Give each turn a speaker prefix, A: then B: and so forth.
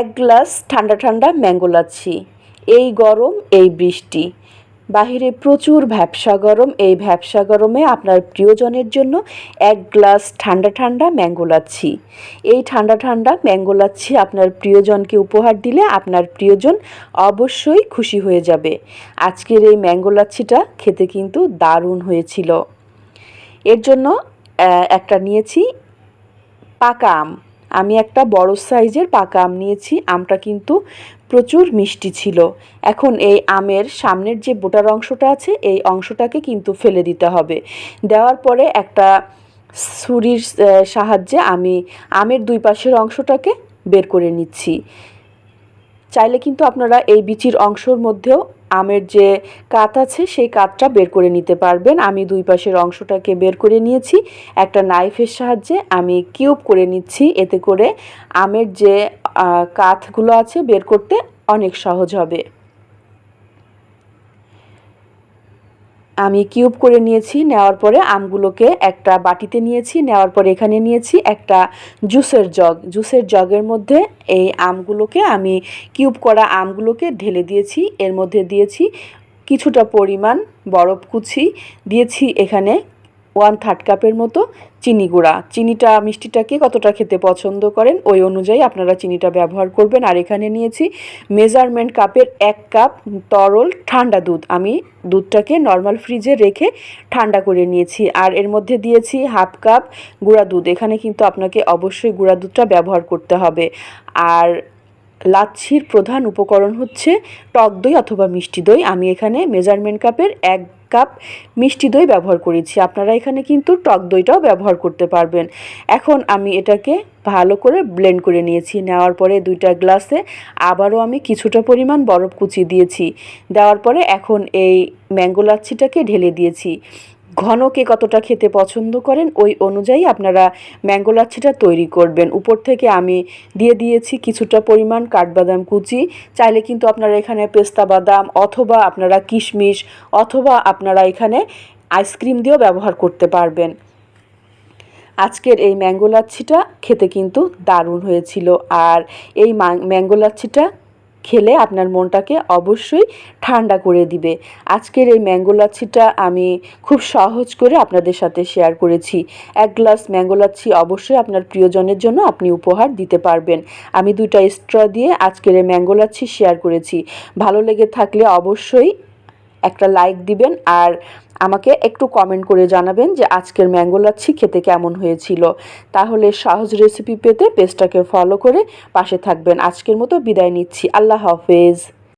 A: এক গ্লাস ঠান্ডা ঠান্ডা ম্যাঙ্গো লাচ্ছি। এই গরম, এই বৃষ্টি। বাহিরে প্রচুর ভ্যাপসা গরম। এই ভ্যাপসা গরমে আপনার প্রিয়জনের জন্য এক গ্লাস ঠান্ডা ঠান্ডা ম্যাঙ্গো লাচ্ছি। এই ঠান্ডা ঠান্ডা ম্যাঙ্গো লাচ্ছি আপনার প্রিয়জনকে উপহার দিলে আপনার প্রিয়জন অবশ্যই খুশি হয়ে যাবে। আজকের এই ম্যাঙ্গো লাচ্ছিটা খেতে কিন্তু দারুণ হয়েছিল। এর জন্য একটা নিয়েছি পাকা আম। আমি একটা বড় সাইজের পাকা আম নিয়েছি, আমটা কিন্তু প্রচুর মিষ্টি ছিল। এখন এই আমের সামনের যে বোটার অংশটা আছে, এই অংশটাকে কিন্তু ফেলে দিতে হবে। দেওয়ার পরে একটা ছুরির সাহায্যে আমি আমের দুই পাশের অংশটাকে বের করে নিচ্ছি। চাইলে কিন্তু আপনারা এই বিচির অংশর মধ্যেও আমের যে কাত আছে, সেই কাতটা বের করে নিতে পারবেন। আমি দুই পাশের অংশটাকে বের করে নিয়েছি। একটা নাইফের সাহায্যে আমি কিউব করে নিচ্ছি। এতে করে আমের যে কাতগুলো আছে বের করতে অনেক সহজ হবে। আমি কিউব করে নিয়েছি, নেওয়ার পরে আমগুলোকে একটা বাটিতে নিয়েছি, নেওয়ার পরে এখানে নিয়েছি একটা জুসের জগ। জুসের জগের মধ্যে এই আমগুলোকে আমি কিউব করা আমগুলোকে ঢেলে দিয়েছি। এর মধ্যে দিয়েছি কিছুটা পরিমাণ বরফ কুচি। দিয়েছি এখানে ওয়ান থার্ড কাপের মতো চিনি গুঁড়া। চিনিটা, মিষ্টিটাকে কতটা খেতে পছন্দ করেন, ওই অনুযায়ী আপনারা চিনিটা ব্যবহার করবেন। আর এখানে নিয়েছি মেজারমেন্ট কাপের এক কাপ তরল ঠান্ডা দুধ। আমি দুধটাকে নর্মাল ফ্রিজে রেখে ঠান্ডা করে নিয়েছি। আর এর মধ্যে দিয়েছি হাফ কাপ গুঁড়া দুধ। এখানে কিন্তু আপনাকে অবশ্যই গুঁড়া দুধটা ব্যবহার করতে হবে। আর লাচ্ছির প্রধান উপকরণ হচ্ছে টক দই অথবা মিষ্টি দই। আমি এখানে মেজারমেন্ট কাপের এক কাপ মিষ্টি দই ব্যবহার করেছি। আপনারা এখানে কিন্তু টক দইটাও ব্যবহার করতে পারবেন। এখন আমি এটাকে ভালো করে ব্লেন্ড করে নিয়েছি। নেওয়ার পরে দুইটা গ্লাসে আবারও আমি কিছুটা পরিমাণ বরফ কুচি দিয়েছি। দেওয়ার পরে এখন এই ম্যাঙ্গো লাচ্ছিটাকে ঢেলে দিয়েছি। ঘন কে কতটা খেতে পছন্দ করেন, ওই অনুযায়ী আপনারা ম্যাঙ্গো লাচ্ছিটা তৈরি করবেন। উপর থেকে আমি দিয়ে দিয়েছি কিছুটা পরিমাণ কাঠবাদাম কুচি। চাইলে কিন্তু আপনারা এখানে পেস্তা বাদাম অথবা আপনারা কিশমিশ অথবা আপনারা এখানে আইসক্রিম দিয়েও ব্যবহার করতে পারবেন। আজকের এই ম্যাঙ্গো লাচ্ছিটা খেতে কিন্তু দারুণ হয়েছিল। আর এই ম্যাঙ্গো লাচ্ছিটা খেলে আপনার মনটাকে অবশ্যই ঠান্ডা করে দিবে। আজকের এই ম্যাঙ্গো লাচ্ছিটা আমি খুব সহজ করে আপনাদের সাথে শেয়ার করেছি। এক গ্লাস ম্যাঙ্গো লাচ্ছি অবশ্যই আপনার প্রিয়জনের জন্য আপনি উপহার দিতে পারবেন। আমি দুইটা স্ট্র দিয়ে আজকের এই ম্যাঙ্গো লাচ্ছি শেয়ার করেছি। ভালো লেগে থাকলে অবশ্যই একটা লাইক দিবেন আর আমাকে একটু কমেন্ট করে জানাবেন যে আজকের ম্যাঙ্গো লাচ্ছি খেতে কেমন হয়েছিল। তাহলে সহজ রেসিপি পেতে পেজটাকে ফলো করে পাশে থাকবেন। আজকের মতো বিদায় নিচ্ছি। আল্লাহ হাফেজ।